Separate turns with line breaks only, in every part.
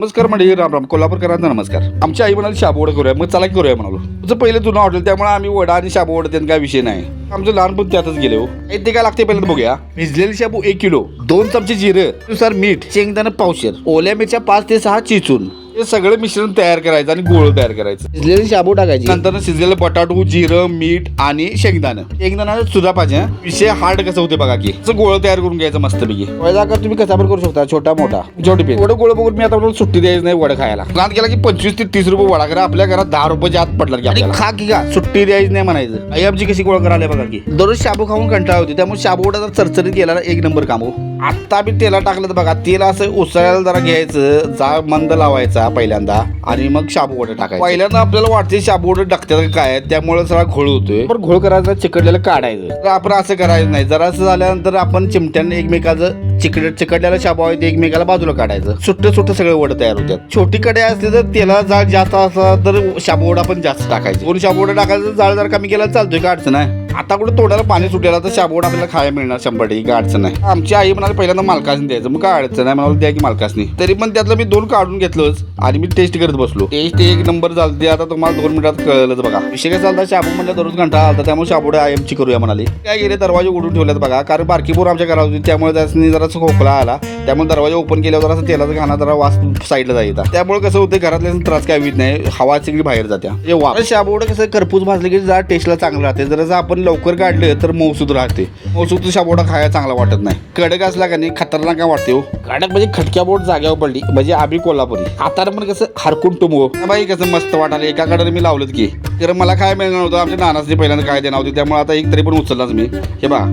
नमस्कार म्हणजे राम राम कोल्हापूरकरांचा नमस्कार. आमची आई म्हणाली शाबू करूया. मग चला की करूया म्हणालो. तुझं पहिलं जुनं हॉटेल त्यामुळे आम्ही वडा आणि शाबू वडा त्यांना काय विषय नाही. आमचं लहानपण त्यातच गेले हो. ते काय लागते पहिल्यांदा बघूया. भिजलेली शाबू एक किलो दोन चमचे जिरं नुसार मीठ शेंगदाणा पावशेर ओल्या मिरच्या पाच ते सहा चिचून हे सगळं मिश्रण तयार करायचं आणि गोळ तयार करायचं. भिजलेली शाबू टाकायची. नंतर शिजलेलं बटाटू जिरं मीठ आणि शेंगदाणं. शेंगदाणा सुद्धा पाहिजे. विषय हार्ड कसं होते बघा की. असं गोळ तयार करून घ्यायचं मस्तपैकी. वैजाकर तुम्ही कसा पण करू शकता छोटा मोठा. छोटी पीस एवढं गोळ बघून मी आता सुट्टी द्यायची नाही वडा खायला. प्लॅन केला की पंचवीस ते तीस रुपये वडा करा आपल्या घरात दहा रुपये आत पडला की आपल्याला. खा की का सुट्टी द्यायची नाही म्हणायचं. आई आमची कशी गोळ करायला बघा की. दररोज शाबू खाऊन कंटाळा होती त्यामुळे शाबू वडा चरचरीत गेला एक नंबर काम हो. आता बी तेला टाकलं तर बघा तेल असं उसळायला जरा घ्यायचं जा मंद लावायचा पहिल्यांदा आणि मग शाबू वडे टाकायचं. पहिल्यांदा आपल्याला वाटते शाबू वडे टाकतात काय त्यामुळे सगळा घोळ होतोय. पण घोळ करायचा चिकटलेलं काढायचं. तर आपण असं करायचं नाही. जरा असं झाल्यानंतर आपण चिमट्याने एकमेकाचं चिकटलेलं शाबू आहे ते एकमेकाला बाजूला काढायचं. सुट्ट सुट्ट सगळे वडे तयार होतात छोटी कडे असली तर तेला जाळ जास्त असला तर शाबू वडा पण जास्त टाकायचं. कोणी शाबू वडा टाकायचं जाळ जर कमी केला चालतोय का अडचण आहे आता कुठे तोंडाला पाणी सुटेला तर शाबूड आपल्याला खायला मिळणार शंभर टक्के काय अडचण नाही. आमची आई म्हणाली पहिल्यांदा मालकासनी द्यायचं. मग काय अडचण आहे म्हणाल द्या की मालकासनी तरी पण त्यातलं मी दोन काढून घेतलंच आणि मी टेस्ट करत बसलो. टेस्ट एक नंबर चालते आता तुम्हाला दोन मिनिटात कळलंच बघा. विषय काय चालता शाबू म्हणलं दररोज घंटा आलता त्यामुळे शाबूड आयमची करूया म्हणाली. काय गेले दरवाजे उघडून ठेवल्यात बघा कारण बारकीपूर आमच्या घरात होती त्यामुळे त्यासनी जरा खोकला आला. त्यामुळे दरवाजा ओपन केल्यावर जरा तेलाचा घाणा जरा वास साईडला जायचा. त्यामुळे कसं होतं घरातल्या त्रास काय होत नाही हवा सगळी बाहेर जात्या. शाबूड कसं करपूस भाजले की जरा टेस्टला चांगलं राहते. जर आपण आपण लवकर काढले तर मौसूद राहते. मौसूद शाबोडा खायला चांगला वाटत नाही. कडक असला का नाही खतरनाक काय वाटते हो. कडक म्हणजे खटक्या बोट जाग्यावर पडली म्हणजे आम्ही कोल्हापुरी. हाताला पण कसं हरकून टुमो बाई कसं मस्त वाटाले एकाकडे मी लावलं की. तर मला काय मिळणार होतं आमच्या नानासने पहिल्यांदा काय देणार होते त्यामुळे आता एक तरी पण उचललाच मी. हे बा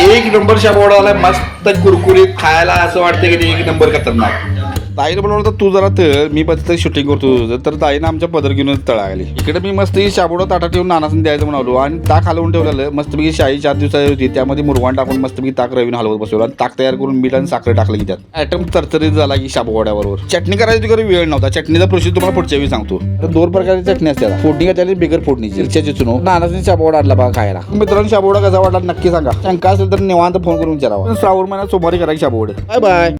एक नंबर शाबोडा आलाय मस्त कुरकुरीत खायला असं वाटतं की एक नंबर खतरनाक. ताईने बनवलं तर तू जरा तळ मी पण शूटिंग करतो तुझं. तर ताईनं आमच्या पदर घेऊन आली इकडे मी मस्त ही ताटा ठेवून नानासून द्यायचं म्हणालो आणि ताक हलवून ठेवलेलं. मस्तपैकी शाही चार दिवसाची होती त्यामध्ये मुरवाण टाकून मस्तपैकी ताक रवीन हलवत बसवलं आणि ताक तयार करून मीठ आणि साखर टाकलं की त्यात. आयटम तरतरीत झाला की शाबुवाड्याबरोबर चटणी करायची तरी वेळ नव्हता. चटणीचा प्रोसेस तुम्हाला पुढच्या वेळी सांगतो. तर दोन प्रकारची चटणी असते फोडणी घातलेली बिगर फोडणीची इच्छाची चुनो हो. नानासून शाबोडा आणला बघा खायला. मित्रांनो शाबुवाडा कसा वाटला नक्की सांगा. शंका असेल तर निवांत फोन करून विचारावा. श्रावण महिन्यात सोमवारी करायची शाबोड बाय बाय